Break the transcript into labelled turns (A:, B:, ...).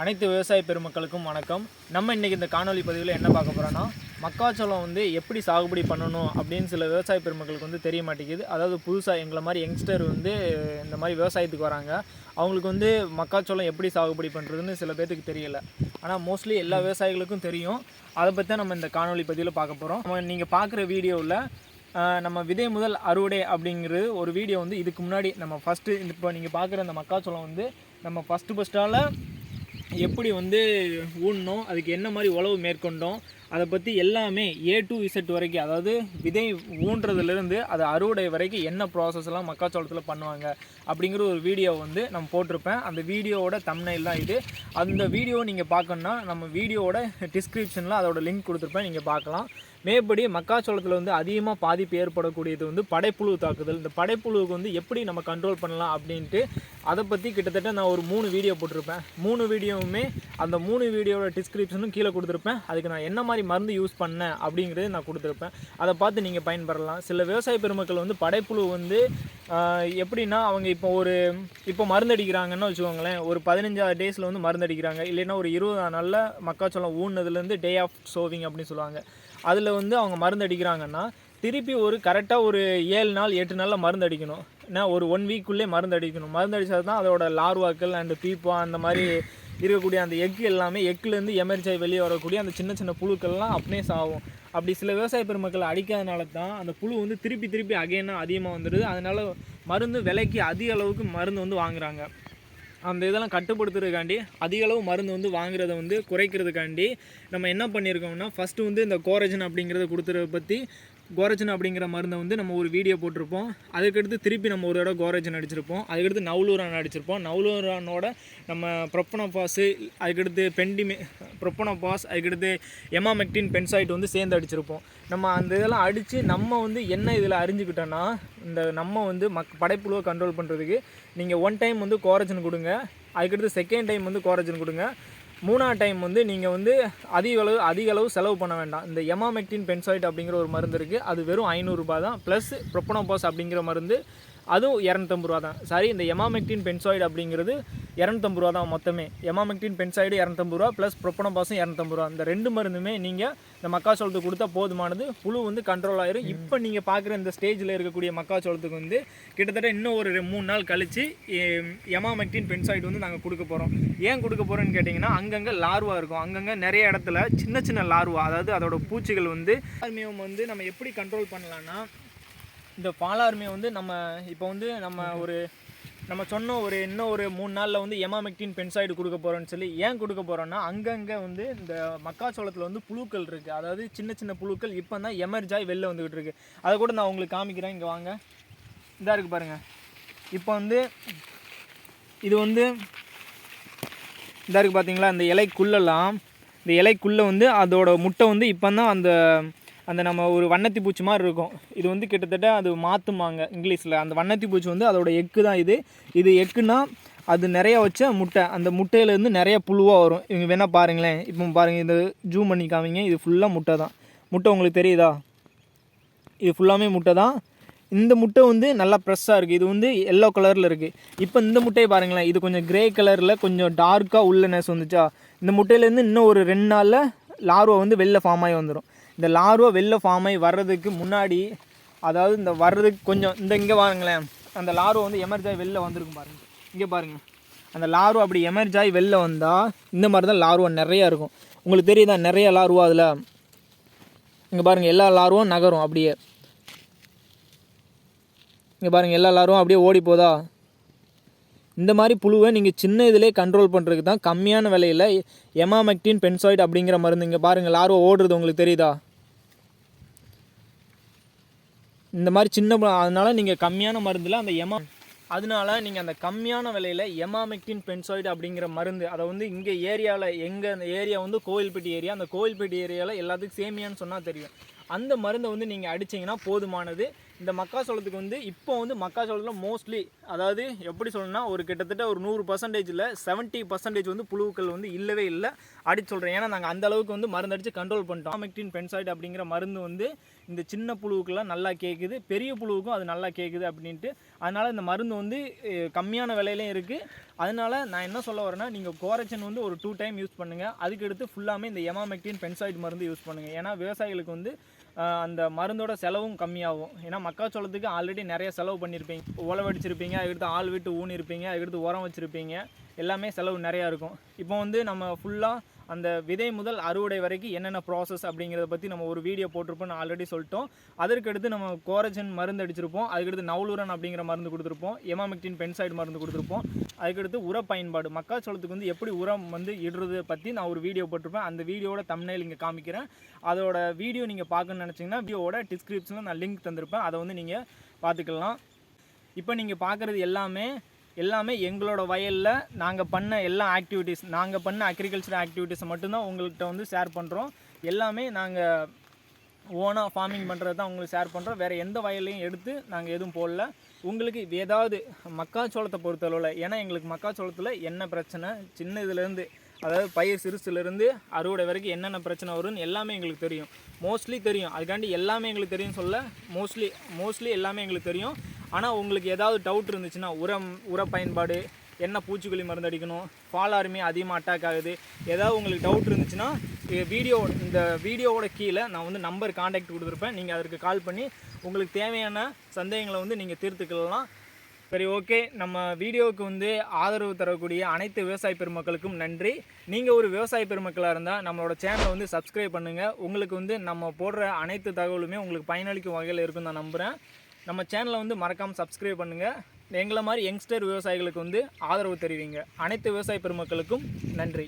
A: அனைத்து விவசாய பெருமக்களுக்கும் வணக்கம். நம்ம இன்றைக்கி இந்த காணொலி பதிவில் என்ன பார்க்க போகிறோன்னா மக்காச்சோளம் வந்து எப்படி சாகுபடி பண்ணணும் அப்படின்னு சில விவசாய பெருமக்களுக்கு வந்து தெரிய மாட்டேங்குது. அதாவது புதுசாக எங்களை மாதிரி யங்ஸ்டர் வந்து இந்த மாதிரி விவசாயத்துக்கு வராங்க. அவங்களுக்கு வந்து மக்காச்சோளம் எப்படி சாகுபடி பண்ணுறதுன்னு சில பேர்த்துக்கு தெரியல. ஆனால் மோஸ்ட்லி எல்லா விவசாயிகளுக்கும் தெரியும். அதை பற்றி தான் நம்ம இந்த காணொலி பதிவில் பார்க்க போகிறோம் நம்ம நீங்கள் பார்க்குற வீடியோவில் நம்ம விதை முதல் அறுவடை அப்படிங்கிறது ஒரு வீடியோ வந்து இதுக்கு முன்னாடி நம்ம ஃபஸ்ட்டு இப்போ நீங்கள் பார்க்குற இந்த மக்காச்சோளம் வந்து நம்ம ஃபஸ்ட்டு ஃபஸ்ட்டால் எப்படி வந்து ஊன்னோம் அதுக்கு என்ன மாதிரி உழவு மேற்கொண்டோம் அதை பற்றி எல்லாமே ஏ டு இசட் வரைக்கும் அதாவது விதை ஊன்றதுலேருந்து அது அறுவடை வரைக்கும் என்ன ப்ராசஸ்லாம் மக்காச்சோளத்தில் பண்ணுவாங்க அப்படிங்கிற ஒரு வீடியோ வந்து நம்ம போட்டிருப்பேன். அந்த வீடியோவோட தம்னைல் தான் இது. அந்த வீடியோ நீங்கள் பார்க்கணுன்னா நம்ம வீடியோவோட டிஸ்கிரிப்ஷனில் அதோட லிங்க் கொடுத்துருப்பேன். நீங்கள் பார்க்கலாம். மேற்படி மக்காச்சோளத்தில் வந்து அதிகமாக பாதிப்பு ஏற்படக்கூடியது வந்து படைப்புழு தாக்குதல். இந்த படைப்புழுவுக்கு வந்து எப்படி நம்ம கண்ட்ரோல் பண்ணலாம் அப்படின்ட்டு அதை பற்றி கிட்டத்தட்ட நான் ஒரு மூணு வீடியோ போட்டிருப்பேன். மூணு வீடியோவுமே அந்த மூணு வீடியோட டிஸ்கிரிப்ஷனும் கீழே கொடுத்துருப்பேன். அதுக்கு நான் என்ன மாதிரி மருந்து யூஸ் பண்ணேன் அப்படிங்கிறது நான் கொடுத்துருப்பேன். அதை பார்த்து நீங்கள் பயன்பெறலாம். சில விவசாய பெருமக்கள் வந்து படைப்புழு வந்து எப்படின்னா அவங்க இப்போ ஒரு இப்போ மருந்து அடிக்கிறாங்கன்னு வச்சுக்கோங்களேன். ஒரு பதினஞ்சாவது டேஸில் வந்து மருந்து அடிக்கிறாங்க இல்லைன்னா ஒரு இருபதாம் நாளில் மக்காச்சோளம் ஊன்னதுலேருந்து டே ஆஃப் சோவிங் அப்படின்னு சொல்லுவாங்க. அதில் வந்து அவங்க மருந்து அடிக்கிறாங்கன்னா திருப்பி ஒரு கரெக்டாக ஒரு ஏழு நாள் எட்டு நாளில் மருந்து அடிக்கணும். ஏன்னா ஒரு ஒன் வீக்குள்ளே மருந்து அடிக்கணும். மருந்து அடித்தா தான் அதோட லார்வாக்கள் அண்ட் பீப்பா அந்த மாதிரி இருக்கக்கூடிய அந்த எக்கு எல்லாமே எக்குலேருந்து எமர்ஜாய் வெளியே வரக்கூடிய அந்த சின்ன சின்ன புழுக்கள்லாம் அப்படியே சாகும் அப்படி சில விவசாய பெருமக்கள் அடிக்காதனால தான் அந்த புழு வந்து திருப்பி திருப்பி அகைனாக அதிகமாக வந்துடுது. அதனால் மருந்து விலைக்கு அதிக அளவுக்கு மருந்து வந்து வாங்குறாங்க. அந்த இதெல்லாம் கட்டுப்படுத்துறதுக்காண்டி அதிக அளவு மருந்து வந்து வாங்குறத வந்து குறைக்கிறதுக்காண்டி நம்ம என்ன பண்ணியிருக்கோம்னா ஃபஸ்ட்டு வந்து இந்த கோரஜன் அப்படிங்கிறத கொடுத்துறத பற்றி கோரஜன் அப்படிங்கிற மருந்தை வந்து நம்ம ஒரு வீடியோ போட்டிருப்போம். அதுக்கடுத்து திருப்பி நம்ம ஒரு தடவை கோரஜன் அடிச்சிருப்போம் அதுக்கடுத்து நவுலூரான் அடிச்சிருப்போம் நவுலூரானோட நம்ம ப்ரொப்பனோபாஸு அதுக்கடுத்து பெண்டிமே ப்ரொப்பனோபாஸ் அதுக்கடுத்து எமாமெக்டின் பென்சாய்ட் வந்து சேர்ந்து அடிச்சிருப்போம். நம்ம அந்த இதெல்லாம் அடித்து நம்ம வந்து என்ன இதில் அறிஞ்சுக்கிட்டோன்னா இந்த நம்ம வந்து மக் படைப்புழுவை கண்ட்ரோல் பண்ணுறதுக்கு நீங்கள் ஒன் டைம் வந்து கோரஜன் கொடுங்க. அதுக்கடுத்து செகண்ட் டைம் வந்து கோரஜன் கொடுங்க. மூணாவது டைம் வந்து நீங்கள் வந்து அதிக அளவு அதிக அளவு செலவு பண்ண வேண்டாம். இந்த எமாமெக்டின் பென்சாய்ட் அப்படிங்கிற ஒரு மருந்து இருக்குது அது வெறும் ஐநூறுரூபா தான். ப்ளஸ் ப்ரொப்பனோபாஸ் அப்படிங்கிற மருந்து அதுவும் இரநூத்தம்பது ரூபா தான். சாரி இந்த எமாமெக்டின் பென்சாய்டு அப்படிங்கிறது இரநூத்தம்பது ரூபா தான் மொத்தமே. எமாமெக்டின் பென்சாய்டு இரநூத்தம்பது ரூபா ப்ளஸ் ப்ரொப்பனோபாஸும் இரநூத்தம்பது ரூபா. இந்த ரெண்டு மருந்துமே நீங்கள் இந்த மக்காச்சோளத்துக்கு கொடுத்தா போதுமானது. புழு வந்து கண்ட்ரோல் ஆயிரும். இப்போ நீங்கள் பார்க்குற இந்த ஸ்டேஜில் இருக்கக்கூடிய மக்காச்சோளத்துக்கு வந்து கிட்டத்தட்ட இன்னும் ஒரு ரெ- மூணு நாள் கழித்து எமாமெக்டின் பென்சாய்டு வந்து நாங்கள் கொடுக்க போகிறோம் ஏன் கொடுக்க போகிறோன்னு கேட்டிங்கன்னா அங்கங்கே லார்வா இருக்கும். அங்கங்கே நிறைய இடத்துல சின்ன சின்ன லார்வா அதாவது அதோட பூச்சிகள் வந்து வந்து நம்ம எப்படி கண்ட்ரோல் பண்ணலான்னா இந்த பாலார்மியை வந்து நம்ம இப்போ வந்து நம்ம ஒரு நம்ம சொன்ன ஒரு இன்னும் ஒரு மூணு நாளில் வந்து எமாமெக்டின் பென்சாய்டு கொடுக்க போகிறோன்னு சொல்லி ஏன் கொடுக்க போகிறோன்னா அங்கங்கே வந்து இந்த மக்காச்சோளத்தில் வந்து புழுக்கள் இருக்குது அதாவது சின்ன சின்ன புழுக்கள் இப்போ தான் எமர்ஜாய் வெளில வந்துக்கிட்டு இருக்குது அதை கூட நான் உங்களுக்கு காமிக்கிறேன். இங்கே வாங்க. இதாக இருக்குது பாருங்கள் இப்போ வந்து இது வந்து இதாக இருக்குது பார்த்தீங்களா இந்த இலைக்குள்ளெல்லாம் இந்த இலைக்குள்ளே வந்து அதோட முட்டை வந்து இப்போ தான் அந்த அந்த நம்ம ஒரு வண்ணத்தி பூச்சி மாதிரி இருக்கும். இது வந்து கிட்டத்தட்ட அது மாற்றுமாங்க இங்கிலீஷில். அந்த வண்ணத்தி பூச்சி வந்து அதோட எக்கு தான் இது. இது எக்குன்னா அது நிறைய வச்ச முட்டை. அந்த முட்டையிலேருந்து நிறைய புழுவாக வரும். இவங்க வேணால் பாருங்களேன். இப்போ பாருங்கள் இந்த ஜூம் பண்ணி காமிங்க. இது ஃபுல்லாக முட்டை தான். முட்டை உங்களுக்கு தெரியுதா? இது ஃபுல்லாமே முட்டை தான். இந்த முட்டை வந்து நல்லா ஃப்ரெஷ்ஷாக இருக்குது இது வந்து எல்லோ கலரில் இருக்குது இப்போ இந்த முட்டையை பாருங்களேன். இது கொஞ்சம் கிரே கலரில் கொஞ்சம் டார்க்காக உள்ளனஸ் வந்துச்சா? இந்த முட்டையிலேருந்து இன்னும் ஒரு ரெண்டு நாளில் லார்வா வந்து வெளில ஃபார்ம் ஆகி வந்துடும் இந்த லார்வா வெளில ஃபார்ம் ஆகி வர்றதுக்கு முன்னாடி அதாவது இந்த வர்றதுக்கு கொஞ்சம் இந்த இங்கே பாருங்களேன் அந்த லார்வா வந்து எமர்ஜாய் வெளில வந்திருக்கும் பாருங்கள் இங்கே பாருங்கள் அந்த லார்வா அப்படி எமர்ஜாய் வெளில வந்தால் இந்த மாதிரி தான் லார்வா நிறையா இருக்கும். உங்களுக்கு தெரியுதா நிறைய லார்வா அதில். இங்கே பாருங்கள் எல்லா லார்வும் நகரும் அப்படியே. இங்கே பாருங்கள் எல்லா லாரும் அப்படியே ஓடி போதா. இந்த மாதிரி புழுவை நீங்கள் சின்ன இதிலே கண்ட்ரோல் பண்ணுறதுக்கு தான் கம்மியான விலையில் எமாமெக்டின் பென்சாய்டு அப்படிங்கிற மருந்து இங்கே பாருங்கள் லார்வா ஓடுறது உங்களுக்கு தெரியுதா? இந்த மாதிரி சின்ன அதனால் அதனால நீங்கள் கம்மியான மருந்தில் அந்த எமா அதனால நீங்கள் அந்த கம்மியான விலையில் எமாமெக்டின் பென்சாய்டு அப்படிங்கிற மருந்து அதை வந்து இங்கே ஏரியாவில் எங்கே அந்த ஏரியா வந்து கோவில்பட்டி ஏரியா அந்த கோவில்பட்டி ஏரியாவில் எல்லாத்துக்கும் சேமியான்னு சொன்னால் தெரியும். அந்த மருந்தை வந்து நீங்கள் அடிச்சீங்கன்னா போதுமானது. இந்த மக்காசோளத்துக்கு வந்து இப்போ வந்து மக்காசோளத்தில் மோஸ்ட்லி அதாவது எப்படி சொல்லணும்னா ஒரு கிட்டத்தட்ட ஒரு நூறு பர்சன்டேஜில் செவன்ட்டி பர்சன்டேஜ் வந்து புழுக்கள் வந்து இல்லவே இல்லை. அடிச்சு சொல்கிறேன் ஏன்னா நாங்கள் அந்த அளவுக்கு வந்து மருந்து அடித்து கண்ட்ரோல் பண்ணிட்டோம். மெக்டின் பென்சாய்டு அப்படிங்கிற மருந்து வந்து இந்த சின்ன புழுவுக்கெல்லாம் நல்லா கேட்குது பெரிய புழுவுக்கும் அது நல்லா கேட்குது அப்படின்ட்டு. அதனால் இந்த மருந்து வந்து கம்மியான விலையிலையும் இருக்குது அதனால் நான் என்ன சொல்ல வரேன்னா நீங்கள் கோரச்சன் வந்து ஒரு டூ டைம் யூஸ் பண்ணுங்கள் அதுக்கடுத்து ஃபுல்லாமே இந்த எமாமெக்டின் பென்சாய்டு மருந்து யூஸ் பண்ணுங்கள் ஏன்னா விவசாயிகளுக்கு வந்து அந்த மருந்தோட செலவும் கம்மியாகும். ஏன்னா மக்காச்சோளத்துக்கு ஆல்ரெடி நிறைய செலவு பண்ணியிருப்பீங்க உழவடிச்சிருப்பீங்க அதுக்கடுத்து ஆள் விட்டு ஊனிருப்பீங்க அதுக்கடுத்து உரம் வச்சுருப்பீங்க. எல்லாமே செலவு நிறையா இருக்கும். இப்போ வந்து நம்ம ஃபுல்லாக அந்த விதை முதல் அறுவடை வரைக்கும் என்னென்ன ப்ராசஸ் அப்படிங்கிறத பற்றி நம்ம ஒரு வீடியோ போட்டிருப்போம் ஆல்ரெடி சொல்லிட்டோம். அதற்கடுத்து நம்ம கோரஜன் மருந்து அடிச்சிருப்போம். அதுக்கடுத்து நவுலுரன் அப்படிங்கிற மருந்து கொடுத்துருப்போம். எமாமெக்டின் பென்சைடு மருந்து கொடுத்துருப்போம். அதுக்கடுத்து உர பயன்பாடு. மக்காச்சோளத்துக்கு வந்து எப்படி உரம் வந்து இடுறது பற்றி நான் ஒரு வீடியோ போட்டிருப்பேன். அந்த வீடியோட தமிழில் இங்கே காமிக்கிறேன். அதோட வீடியோ நீங்கள் பார்க்கணும்னு நினச்சிங்கன்னா வீடியோவோட டிஸ்கிரிப்ஷனில் நான் லிங்க் தந்திருப்பேன். அதை வந்து நீங்கள் பார்த்துக்கலாம். இப்போ நீங்கள் பார்க்குறது எல்லாமே எல்லாமே எங்களோட வயலில் நாங்கள் பண்ண எல்லா ஆக்டிவிட்டீஸ் நாங்கள் பண்ண அக்ரிகல்ச்சர் ஆக்டிவிட்டீஸை மட்டும்தான் உங்கள்கிட்ட வந்து ஷேர் பண்ணுறோம் எல்லாமே நாங்கள் ஓனாக ஃபார்மிங் பண்ணுறது தான் உங்களுக்கு ஷேர் பண்ணுறோம் வேறு எந்த வயலையும் எடுத்து நாங்கள் எதுவும் போடல. உங்களுக்கு ஏதாவது மக்காச்சோளத்தை பொறுத்தளவில் ஏன்னா எங்களுக்கு மக்காச்சோளத்தில் என்ன பிரச்சனை? சின்ன இதுலேருந்து அதாவது பயிர் சிறுசுலேருந்து அறுவடை வரைக்கும் என்னென்ன பிரச்சனை வரும்னு எல்லாமே எங்களுக்கு தெரியும். மோஸ்ட்லி தெரியும். அதுக்காண்டி எல்லாமே எங்களுக்கு தெரியும் சொல்ல மோஸ்ட்லி மோஸ்ட்லி எல்லாமே எங்களுக்கு தெரியும். ஆனால் உங்களுக்கு ஏதாவது டவுட் இருந்துச்சுன்னா உரம் உர பயன்பாடு என்ன பூச்சிக்கொல்லி மருந்து அடிக்கணும் ஃபாலாருமே அதிகமாக அட்டாக் ஆகுது ஏதாவது உங்களுக்கு டவுட் இருந்துச்சுன்னா வீடியோ இந்த வீடியோவோட கீழே நான் வந்து நம்பர் காண்டாக்ட் கொடுத்துருப்பேன். நீங்கள் அதற்கு கால் பண்ணி உங்களுக்கு தேவையான சந்தேகங்களை வந்து நீங்கள் தீர்த்துக்கலாம் சரி ஓகே நம்ம வீடியோவுக்கு வந்து ஆதரவு தரக்கூடிய அனைத்து விவசாய பெருமக்களுக்கும் நன்றி. நீங்கள் ஒரு விவசாய பெருமக்களாக இருந்தால் நம்மளோட சேனலை வந்து சப்ஸ்கிரைப் பண்ணுங்கள் உங்களுக்கு வந்து நம்ம போடுற அனைத்து தகவலுமே உங்களுக்கு பயனளிக்கும் வகையில் இருக்கும் நான் நம்புகிறேன் நம்ம சேனலை வந்து மறக்காமல் சப்ஸ்கிரைப் பண்ணுங்கள் எங்களை மாதிரி யங்ஸ்டர் விவசாயிகளுக்கு வந்து ஆதரவு தெரிவிங்க. அனைத்து விவசாய பெருமக்களுக்கும் நன்றி.